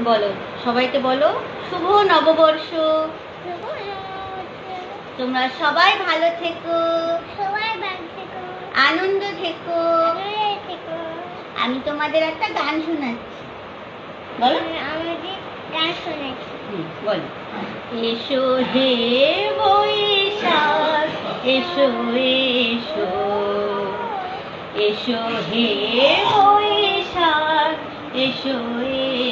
বলো, সবাইকে বলো, শুভ নববর্ষ। তোমরা সবাই ভালো থেকো। সবাই থেকো আনন্দ থেকো। আমি তোমাদের একটা গান শোনাচ্ছি। বলো। গান শোনাচ্ছি বলো। এসো হে বৈশাখ, এসো এসো। এসো হে বৈশাখ, এসো এসো।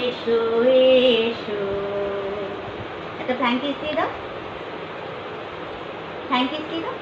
এসো এসো। একটা থ্যাংক ইউ দিয়ে দাও থ্যাংক ইউ দিয়ে দাও